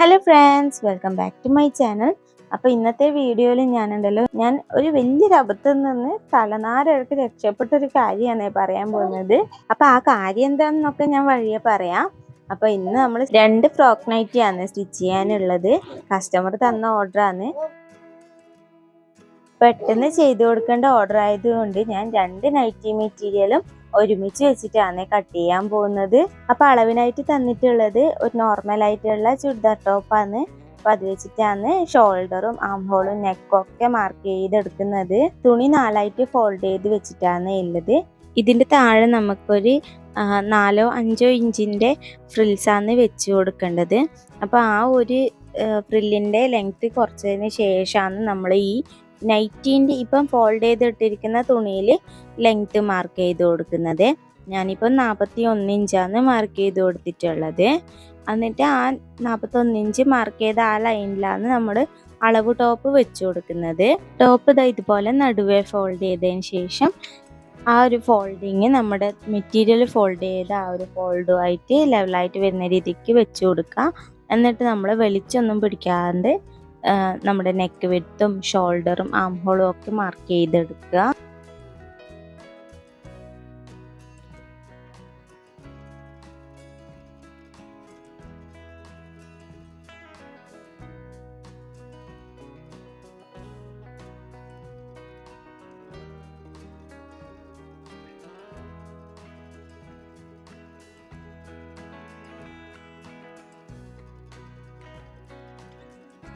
Hello friends welcome back to my channel അപ്പോൾ ഇന്നത്തെ വീഡിയോയിൽ ഞാനുണ്ടല്ലോ. ഞാൻ ഒരു വലിയൊരു അബദ്ധത്തിൽ നിന്ന് തലനാരഴക്ക് രക്ഷപ്പെട്ട ഒരു കാര്യമാണ് പറയാൻ പോകുന്നത്. അപ്പോൾ ആ കാര്യം എന്താണെന്നൊക്കെ ഞാൻ വഴിയെ പറയാം. അപ്പോൾ ഇന്ന് നമ്മൾ രണ്ട് ഫ്രോക്ക് നൈറ്റിയാണ് സ്റ്റിച്ച് ചെയ്യാനുള്ളത്. കസ്റ്റമർ തന്ന ഓർഡറാണ് പെട്ടെന്ന് ചെയ്തു കൊടുക്കേണ്ട ഓർഡർ ആയതുകൊണ്ട് ഞാൻ രണ്ട് നൈറ്റി മെറ്റീരിയലും ഒരുമിച്ച് വെച്ചിട്ടാണ് കട്ട് ചെയ്യാൻ പോകുന്നത്. അപ്പൊ അളവിനായിട്ട് തന്നിട്ടുള്ളത് ഒരു നോർമൽ ആയിട്ടുള്ള ചുരിദാർ ടോപ്പാണ് അപ്പൊ അത് വെച്ചിട്ടാണ് ഷോൾഡറും ആംഹോളും നെക്കും ഒക്കെ മാർക്ക് ചെയ്തെടുക്കുന്നത്. തുണി നാലായിട്ട് ഫോൾഡ് ചെയ്ത് വെച്ചിട്ടാണ് ഉള്ളത്. ഇതിന്റെ താഴെ നമുക്കൊരു നാലോ അഞ്ചോ ഫ്രിൽസ് ആണ് വെച്ച് കൊടുക്കേണ്ടത്. അപ്പൊ ആ ഒരു ഫ്രില്ലിന്റെ ലെങ്ത് കുറച്ചതിന് ശേഷമാണ് നമ്മൾ ഈ നൈറ്റീന്റെ ഇപ്പം ഫോൾഡ് ചെയ്തിട്ടിരിക്കുന്ന തുണിയിൽ ലെങ്ത് മാർക്ക് ചെയ്ത് കൊടുക്കുന്നത്. ഞാനിപ്പം നാൽപ്പത്തി ഒന്ന് ഇഞ്ചാണ് മാർക്ക് ചെയ്ത് കൊടുത്തിട്ടുള്ളത്. എന്നിട്ട് ആ നാൽപ്പത്തൊന്ന് ഇഞ്ച് മാർക്ക് ചെയ്ത ആ ലൈനിലാണ് നമ്മൾ അളവ് ടോപ്പ് വെച്ച് കൊടുക്കുന്നത്. ടോപ്പ് ഇതാ ഇതുപോലെ നടുവേ ഫോൾഡ് ചെയ്തതിന് ശേഷം ആ ഒരു ഫോൾഡിങ് നമ്മുടെ മെറ്റീരിയൽ ഫോൾഡ് ചെയ്ത ആ ഒരു ഫോൾഡുമായിട്ട് ലെവലായിട്ട് വരുന്ന രീതിക്ക് വെച്ച് കൊടുക്കുക. എന്നിട്ട് നമ്മൾ വെളിച്ചൊന്നും പിടിക്കാണ്ട് ആ, നമ്മുടെ നെക്ക് വിട്ടും ഷോൾഡറും ആം ഹോളും ഒക്കെ മാർക്ക് ചെയ്തെടുക്കുക.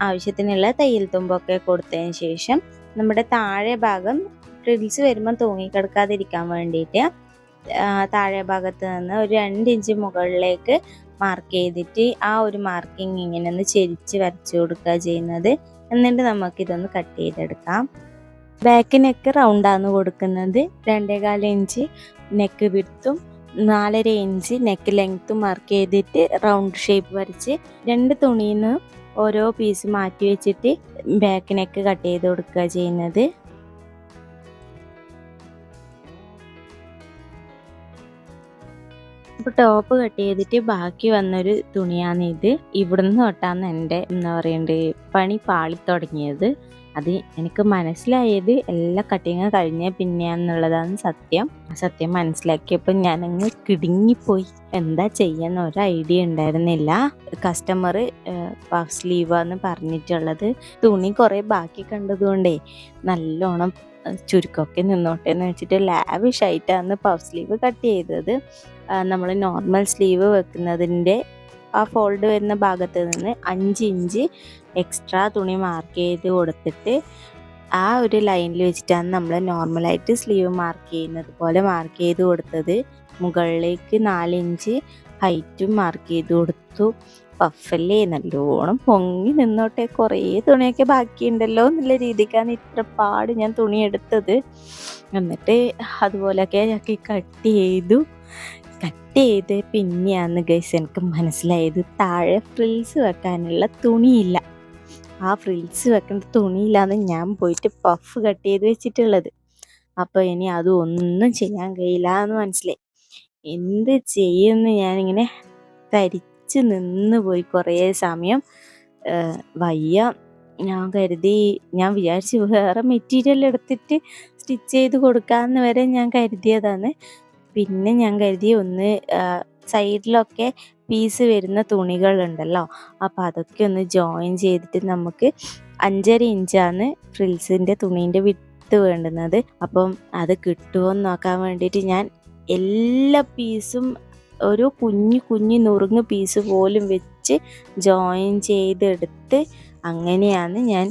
ആവശ്യത്തിനുള്ള തയ്യൽ തുമ്പൊക്കെ കൊടുത്തതിന് ശേഷം നമ്മുടെ താഴെ ഭാഗം ഫ്രിഡ്സ് വരുമ്പോൾ തൂങ്ങിക്കിടക്കാതിരിക്കാൻ വേണ്ടിയിട്ട് താഴെ ഭാഗത്ത് നിന്ന് ഒരു രണ്ട് ഇഞ്ച് മുകളിലേക്ക് മാർക്ക് ചെയ്തിട്ട് ആ ഒരു മാർക്കിംഗ് ഇങ്ങനെ ഒന്ന് ചെരിച്ച് വരച്ചു കൊടുക്കുക ചെയ്യുന്നത്. എന്നിട്ട് നമുക്കിതൊന്ന് കട്ട് ചെയ്തെടുക്കാം. ബാക്ക് നെക്ക് റൗണ്ടാണ് കൊടുക്കുന്നത് രണ്ടേകാൽ ഇഞ്ച് നെക്ക് വിടുത്തും നാലര ഇഞ്ച് നെക്ക് ലെങ്ത്തും മാർക്ക് ചെയ്തിട്ട് റൗണ്ട് ഷേപ്പ് വരച്ച് രണ്ട് തുണിയിൽ നിന്ന് ഓരോ പീസ് മാറ്റി വെച്ചിട്ട് ബാക്ക് കട്ട് ചെയ്ത് കൊടുക്കുക ചെയ്യുന്നത്. അപ്പോൾ ടോപ്പ് കട്ട് ചെയ്തിട്ട് ബാക്കി വന്നൊരു തുണിയാണ് ഇത് ഇവിടുന്ന് തൊട്ടാണ് എന്റെ എന്താ പറയണ്ടേ പണി പാളി തുടങ്ങിയത് അത് എനിക്ക് മനസ്സിലായത് എല്ലാ കട്ടിങ് കഴിഞ്ഞ പിന്നെയാന്നുള്ളതാണ് സത്യം. സത്യം മനസ്സിലാക്കിയപ്പോൾ ഞാനങ്ങ് കിടുങ്ങിപ്പോയി. എന്താ ചെയ്യാന്ന് ഒരു ഐഡിയ ഉണ്ടായിരുന്നില്ല. കസ്റ്റമർ പഫ് സ്ലീവാന്ന് പറഞ്ഞിട്ടുള്ളത്. തുണി കുറേ ബാക്കി കണ്ടതുകൊണ്ടേ നല്ലോണം ചുരുക്കമൊക്കെ നിന്നോട്ടെ എന്ന് വെച്ചിട്ട് ലാവിഷ് ആയിട്ടാണ് പഫ് സ്ലീവ് കട്ട് ചെയ്തത്. നമ്മൾ നോർമൽ സ്ലീവ് വെക്കുന്നതിന്റെ ആ ഫോൾഡ് വരുന്ന ഭാഗത്ത് നിന്ന് അഞ്ച് ഇഞ്ച് എക്സ്ട്രാ തുണി മാർക്ക് ചെയ്ത് കൊടുത്തിട്ട് ആ ഒരു ലൈനിൽ വെച്ചിട്ടാണ് നമ്മൾ നോർമലായിട്ട് സ്ലീവ് മാർക്ക് ചെയ്യുന്നത്. പോലെ മാർക്ക് ചെയ്ത് കൊടുത്തത് മുകളിലേക്ക് നാലിഞ്ച് ഹൈറ്റും മാർക്ക് ചെയ്ത് കൊടുത്തു. പഫല്ലേ നല്ലോണം പൊങ്ങി നിന്നോട്ടെ. കുറേ തുണിയൊക്കെ ബാക്കിയുണ്ടല്ലോ എന്നുള്ള രീതിക്കാണ് ഇത്ര പാട് ഞാൻ തുണി എടുത്തത്. എന്നിട്ട് അതുപോലെയൊക്കെ ഞാൻ കട്ട് ചെയ്തു. കട്ട് ചെയ്ത് പിന്നെയാന്ന് ഗൈസ് എനിക്ക് മനസ്സിലായത്. താഴെ ഫ്രിൽസ് വെക്കാനുള്ള തുണിയില്ല. ആ ഫ്രിൽസ് വെക്കേണ്ട തുണിയില്ലാന്ന് ഞാൻ പോയിട്ട് പഫ് കട്ട് ചെയ്ത് വെച്ചിട്ടുള്ളത്. അപ്പോൾ ഇനി അത് ഒന്നും ചെയ്യാൻ കഴിയില്ല എന്ന് മനസ്സിലായി. എന്ത് ചെയ്യുമെന്ന് ഞാനിങ്ങനെ തരിച്ച് നിന്ന് പോയി കുറേ സമയം. വയ്യ. ഞാൻ കരുതി ഞാൻ വിചാരിച്ചു വേറെ മെറ്റീരിയൽ എടുത്തിട്ട് സ്റ്റിച്ച് ചെയ്ത് കൊടുക്കാമെന്ന് വരെ ഞാൻ കരുതിയതാണ്. പിന്നെ ഞാൻ കരുതി ഒന്ന് സൈഡിലൊക്കെ പീസ് വരുന്ന തുണികളുണ്ടല്ലോ. അപ്പോൾ അതൊക്കെ ഒന്ന് ജോയിൻ ചെയ്തിട്ട് നമുക്ക് അഞ്ചര ഇഞ്ചാണ് ഫ്രിൽസിന്റെ തുണീന്റെ വിട്ട് വേണ്ടുന്നത്. അപ്പം അത് കിട്ടുമോ എന്ന് നോക്കാൻ വേണ്ടിയിട്ട് ഞാൻ എല്ലാ പീസും ഒരു കുഞ്ഞു കുഞ്ഞു നുറുങ്ങ് പീസ് പോലും വെച്ച് ജോയിൻ ചെയ്തെടുത്ത് അങ്ങനെയാണ് ഞാൻ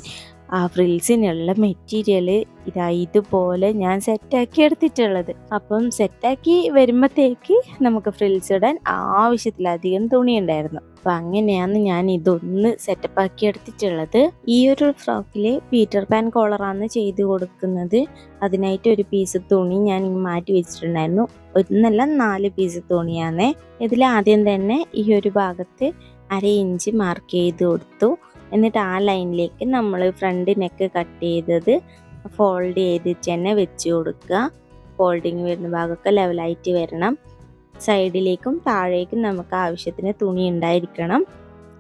ആ ഫ്രിൽസിനുള്ള മെറ്റീരിയൽ ഇതാ ഇതുപോലെ ഞാൻ സെറ്റാക്കി എടുത്തിട്ടുള്ളത്. അപ്പം സെറ്റാക്കി വരുമ്പോഴത്തേക്ക് നമുക്ക് ഫ്രിൽസ് ഇടാൻ ആവശ്യത്തിലധികം തുണി ഉണ്ടായിരുന്നു അപ്പം അങ്ങനെയാണ് ഞാൻ ഇതൊന്ന് സെറ്റപ്പ് ആക്കി എടുത്തിട്ടുള്ളത്. ഈ ഒരു ഫ്രോക്കിൽ പീറ്റർ പാൻ കോളറാണ് ചെയ്ത് കൊടുക്കുന്നത്. അതിനായിട്ട് ഒരു പീസ് തുണി ഞാൻ മാറ്റി വെച്ചിട്ടുണ്ടായിരുന്നു. ഒന്നല്ല നാല് പീസ് തുണിയാണ്. ഇതിൽ ആദ്യം തന്നെ ഈ ഒരു ഭാഗത്ത് അര ഇഞ്ച് മാർക്ക് ചെയ്ത് കൊടുത്തു. എന്നിട്ട് ആ ലൈനിലേക്ക് നമ്മൾ ഫ്രണ്ട് നെക്ക് കട്ട് ചെയ്തത് ഫോൾഡ് ചെയ്തിട്ട് തന്നെ വെച്ച് കൊടുക്കുക. ഫോൾഡിങ് വരുന്ന ഭാഗമൊക്കെ ലെവലായിട്ട് വരണം. സൈഡിലേക്കും താഴേക്കും നമുക്ക് ആവശ്യത്തിന് തുണി ഉണ്ടായിരിക്കണം.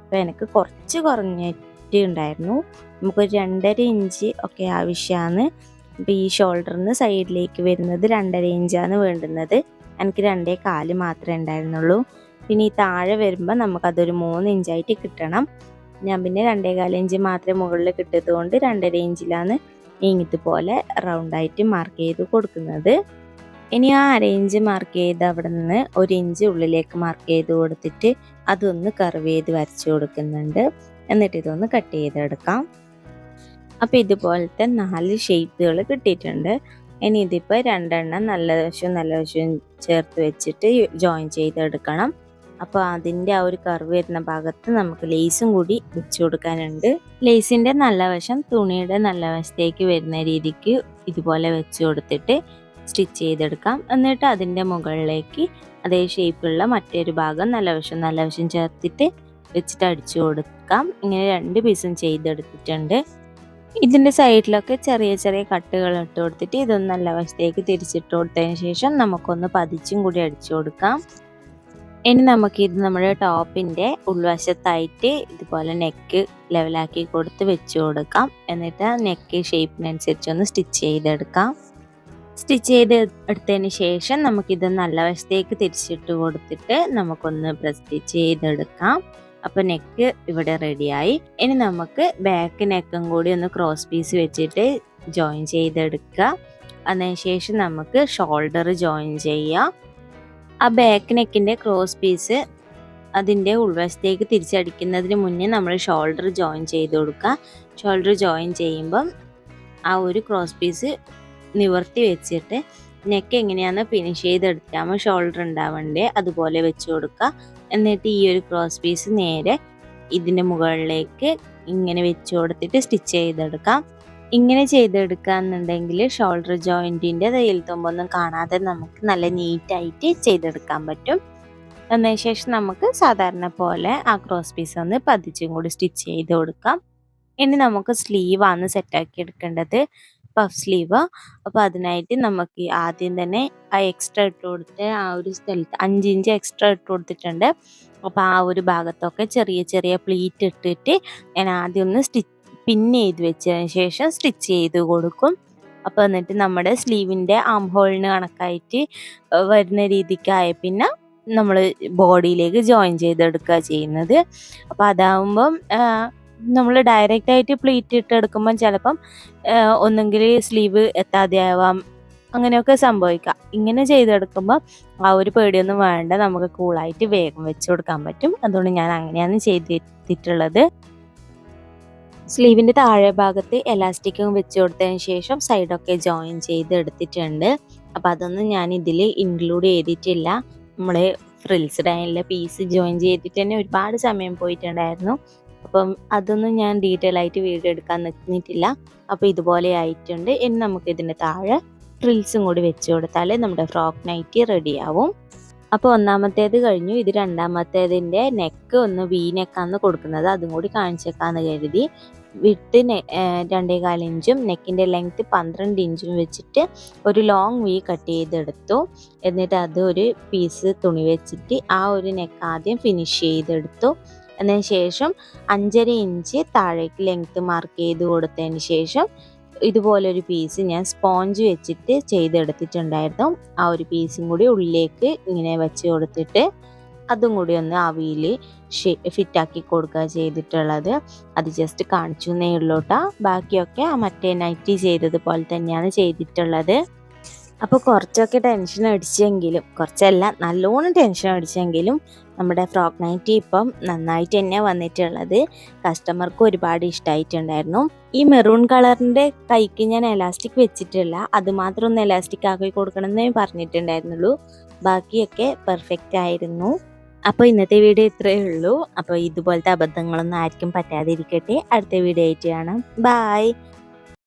അപ്പോൾ എനിക്ക് കുറച്ച് കുറഞ്ഞിട്ട് ഉണ്ടായിരുന്നു. നമുക്കൊരു രണ്ടര ഇഞ്ച് ഒക്കെ ആവശ്യമാണ്. അപ്പോൾ ഈ ഷോൾഡറിന് സൈഡിലേക്ക് വരുന്നത് രണ്ടര ഇഞ്ചാണ് വേണ്ടുന്നത്. എനിക്ക് രണ്ടേ കാൽ മാത്രമേ ഉണ്ടായിരുന്നുള്ളൂ. പിന്നെ ഈ താഴെ വരുമ്പോൾ നമുക്കതൊരു മൂന്ന് ഇഞ്ചായിട്ട് കിട്ടണം. ഞാൻ പിന്നെ രണ്ടേ കാൽ ഇഞ്ച് മാത്രമേ മുകളിൽ കിട്ടിയതുകൊണ്ട് രണ്ടര ഇഞ്ചിലാണ് ഇതുപോലെ റൗണ്ടായിട്ട് മാർക്ക് ചെയ്ത് കൊടുക്കുന്നത്. ഇനി ആ അര ഇഞ്ച് മാർക്ക് ചെയ്ത് അവിടെ നിന്ന് ഒരു ഇഞ്ച് ഉള്ളിലേക്ക് മാർക്ക് ചെയ്ത് കൊടുത്തിട്ട് അതൊന്ന് കർവ് ചെയ്ത് വരച്ചു കൊടുക്കുന്നുണ്ട്. എന്നിട്ട് ഇതൊന്ന് കട്ട് ചെയ്തെടുക്കാം. അപ്പോൾ ഇതുപോലത്തെ നാല് ഷേപ്പുകൾ കിട്ടിയിട്ടുണ്ട്. ഇനി ഇതിപ്പോൾ രണ്ടെണ്ണം നല്ല വശവും നല്ല വശവും ചേർത്ത് വെച്ചിട്ട് ജോയിൻ ചെയ്തെടുക്കണം. അപ്പോൾ അതിന്റെ ആ ഒരു കർവ് വരുന്ന ഭാഗത്ത് നമുക്ക് ലേസും കൂടി വെച്ച് കൊടുക്കാനുണ്ട്. ലേസിന്റെ നല്ല വശം തുണിയുടെ നല്ല വശത്തേക്ക് വരുന്ന രീതിക്ക് ഇതുപോലെ വെച്ച് കൊടുത്തിട്ട് സ്റ്റിച്ച് ചെയ്തെടുക്കാം. എന്നിട്ട് അതിന്റെ മുകളിലേക്ക് അതേ ഷേപ്പിലുള്ള മറ്റൊരു ഭാഗം നല്ല വശം നല്ല വശം ചേർത്തിട്ട് വെച്ചിട്ട് അടിച്ചു കൊടുക്കാം. ഇങ്ങനെ രണ്ട് പീസും ചെയ്തെടുത്തിട്ടുണ്ട്. ഇതിന്റെ സൈഡിലൊക്കെ ചെറിയ ചെറിയ കട്ടുകൾ ഇട്ട് കൊടുത്തിട്ട് ഇതൊന്ന് നല്ല വശത്തേക്ക് തിരിച്ചിട്ട് കൊടുത്തതിന് ശേഷം നമുക്കൊന്ന് പതിച്ചും കൂടി അടിച്ചു കൊടുക്കാം. ഇനി നമുക്ക് ഇത് നമ്മുടെ ടോപ്പിന്റെ ഉൾവശത്തായിട്ട് ഇതുപോലെ നെക്ക് ലെവലാക്കി കൊടുത്ത് വെച്ച് കൊടുക്കാം. എന്നിട്ട് നെക്ക് ഷേപ്പിനനുസരിച്ച് ഒന്ന് സ്റ്റിച്ച് ചെയ്തെടുക്കാം. സ്റ്റിച്ച് ചെയ്ത് എടുത്തതിന് ശേഷം നമുക്കിത് നല്ല വശത്തേക്ക് തിരിച്ചിട്ട് കൊടുത്തിട്ട് നമുക്കൊന്ന് പ്രസ് സ്റ്റിച്ച് ചെയ്തെടുക്കാം. അപ്പോൾ നെക്ക് ഇവിടെ റെഡിയായി ഇനി നമുക്ക് ബാക്ക് നെക്കും കൂടി ഒന്ന് ക്രോസ് പീസ് വെച്ചിട്ട് ജോയിൻ ചെയ്തെടുക്കുക. അതിനുശേഷം നമുക്ക് ഷോൾഡർ ജോയിൻ ചെയ്യാം. ആ ബാക്ക് നെക്കിന്റെ ക്രോസ് പീസ് അതിന്റെ ഉൾവശത്തേക്ക് തിരിച്ചടിക്കുന്നതിന് മുന്നേ നമ്മൾ ഷോൾഡർ ജോയിൻ ചെയ്ത് കൊടുക്കുക. ഷോൾഡർ ജോയിൻ ചെയ്യുമ്പം ആ ഒരു ക്രോസ് പീസ് നിവർത്തി വെച്ചിട്ട് നെക്ക് എങ്ങനെയാണ് ഫിനിഷ് ചെയ്തെടുക്കാമോ ഷോൾഡർ ഉണ്ടാവണ്ടേ അതുപോലെ വെച്ച് കൊടുക്കുക. എന്നിട്ട് ഈ ഒരു ക്രോസ് പീസ് നേരെ ഇതിന്റെ മുകളിലേക്ക് ഇങ്ങനെ വെച്ച് കൊടുത്തിട്ട് സ്റ്റിച്ച് ചെയ്തെടുക്കാം. ഇങ്ങനെ ചെയ്തെടുക്കുകയെന്നുണ്ടെങ്കിൽ ഷോൾഡർ ജോയിന്റിന്റെ തയ്യൽ കാണാതെ നമുക്ക് നല്ല നീറ്റായിട്ട് ചെയ്തെടുക്കാൻ പറ്റും. എന്നതിന് ശേഷം നമുക്ക് സാധാരണ പോലെ ആ ക്രോസ് പീസ് ഒന്ന് പതിച്ചും കൂടി സ്റ്റിച്ച് ചെയ്ത് കൊടുക്കാം. ഇനി നമുക്ക് സ്ലീവാണ് സെറ്റാക്കി എടുക്കേണ്ടത്. പഫ് സ്ലീവ് അപ്പോൾ അതിനായിട്ട് നമുക്ക് ആദ്യം തന്നെ ആ എക്സ്ട്രാ ഇട്ട് കൊടുത്ത് ആ ഒരു സ്ഥലത്ത് അഞ്ച് ഇഞ്ച് എക്സ്ട്രാ ഇട്ട് കൊടുത്തിട്ടുണ്ട്. അപ്പോൾ ആ ഒരു ഭാഗത്തൊക്കെ ചെറിയ ചെറിയ പ്ലീറ്റ് ഇട്ടിട്ട് ഞാൻ ആദ്യം ഒന്ന് സ്റ്റിച്ച് പിൻ ചെയ്ത് വെച്ചതിന് ശേഷം സ്റ്റിച്ച് ചെയ്ത് കൊടുക്കും. അപ്പോൾ എന്നിട്ട് നമ്മുടെ സ്ലീവിന്റെ ആം ഹോളിന് കണക്കായിട്ട് വരുന്ന രീതിക്കായ പിന്നെ നമ്മൾ ബോഡിയിലേക്ക് ജോയിൻ ചെയ്തെടുക്കുക ചെയ്യുന്നത്. അപ്പോൾ അതാവുമ്പം നമ്മൾ ഡയറക്റ്റ് ആയിട്ട് പ്ലീറ്റ് ഇട്ട് എടുക്കുമ്പം ചിലപ്പം ഒന്നെങ്കിൽ സ്ലീവ് എത്താതെ ആവാം. അങ്ങനെയൊക്കെ സംഭവിക്കാം. ഇങ്ങനെ ചെയ്തെടുക്കുമ്പോൾ ആ ഒരു പേടിയൊന്നും വേണ്ട. നമുക്ക് കൂളായിട്ട് വേഗം വെച്ച് കൊടുക്കാൻ പറ്റും. അതുകൊണ്ട് ഞാൻ അങ്ങനെയാണ് ചെയ്തിട്ടുള്ളത്. സ്ലീവിന്റെ താഴെ ഭാഗത്ത് എലാസ്റ്റിക്കും വെച്ച് കൊടുത്തതിന് ശേഷം സൈഡൊക്കെ ജോയിൻ ചെയ്ത് എടുത്തിട്ടുണ്ട്. അപ്പം അതൊന്നും ഞാൻ ഇതിൽ ഇൻക്ലൂഡ് ചെയ്തിട്ടില്ല. നമ്മൾ ഫ്രിൽസ് ഡൈനിലെ പീസ് ജോയിൻ ചെയ്തിട്ട് തന്നെ ഒരുപാട് സമയം പോയിട്ടുണ്ടായിരുന്നു. അപ്പം അതൊന്നും ഞാൻ ഡീറ്റെയിൽ ആയിട്ട് വീഡിയോ എടുക്കാൻ നിന്നിട്ടില്ല. അപ്പോൾ ഇതുപോലെ ആയിട്ടുണ്ട്. ഇനി നമുക്ക് ഇതിന്റെ താഴെ ഫ്രിൽസും കൂടി വെച്ച് കൊടുത്താൽ നമ്മുടെ ഫ്രോക്ക് നൈറ്റി റെഡിയാവും അപ്പോൾ ഒന്നാമത്തേത് കഴിഞ്ഞു. ഇത് രണ്ടാമത്തേതിന്റെ നെക്ക് ഒന്ന് വി നെക്കാന്ന് കൊടുക്കുന്നത്. അതും കൂടി കാണിച്ചേക്കാന്ന് കരുതി. വിട്ട് രണ്ടേ ഇഞ്ചും നെക്കിന്റെ ലെങ്ത്ത് പന്ത്രണ്ട് ഇഞ്ചും വെച്ചിട്ട് ഒരു ലോങ് വി കട്ട് ചെയ്തെടുത്തു. എന്നിട്ട് അത് ഒരു പീസ് തുണി വെച്ചിട്ട് ആ ഒരു നെക്ക് ആദ്യം ഫിനിഷ് ചെയ്തെടുത്തു. അതിന് ശേഷം അഞ്ചര ഇഞ്ച് താഴേക്ക് ലെങ്ത്ത് മാർക്ക് ചെയ്ത് കൊടുത്തതിന് ശേഷം ഇതുപോലൊരു പീസ് ഞാൻ സ്പോഞ്ച് വെച്ചിട്ട് ചെയ്തെടുത്തിട്ടുണ്ടായിരുന്നു. ആ ഒരു പീസും കൂടി ഉള്ളിലേക്ക് ഇങ്ങനെ വെച്ച് കൊടുത്തിട്ട് അതും കൂടി ഒന്ന് ആവിയിൽ ഫിറ്റാക്കി കൊടുക്കുക ചെയ്തിട്ടുള്ളത്. അത് ജസ്റ്റ് കാണിച്ചു എന്നേ ഉള്ളൂട്ടാ. ബാക്കിയൊക്കെ മറ്റേ നൈറ്റി ചെയ്തതുപോലെ തന്നെയാണ് ചെയ്തിട്ടുള്ളത്. അപ്പോൾ കുറച്ചൊക്കെ ടെൻഷൻ അടിച്ചെങ്കിലും കുറച്ചല്ല നല്ലോണം ടെൻഷൻ അടിച്ചെങ്കിലും നമ്മുടെ ഫ്രോക്ക് നൈറ്റി ഇപ്പം നന്നായിട്ട് തന്നെ വന്നിട്ടുള്ളത്. കസ്റ്റമർക്ക് ഒരുപാട് ഇഷ്ടമായിട്ടുണ്ടായിരുന്നു ഈ മെറൂൺ കളറിന്റെ കൈക്ക് ഞാൻ എലാസ്റ്റിക് വെച്ചിട്ടില്ല. അത് മാത്രം ഒന്ന് എലാസ്റ്റിക് ആക്കി കൊടുക്കണം എന്നേ പറഞ്ഞിട്ടുണ്ടായിരുന്നുള്ളൂ. ബാക്കിയൊക്കെ പെർഫെക്റ്റ് ആയിരുന്നു. അപ്പോൾ ഇന്നത്തെ വീഡിയോ ഇത്രയേ ഉള്ളൂ. അപ്പോൾ ഇതുപോലത്തെ അബദ്ധങ്ങളൊന്നും ആർക്കും പറ്റാതിരിക്കട്ടെ. അടുത്ത വീഡിയോ ആയിട്ട് കാണാം. ബായ്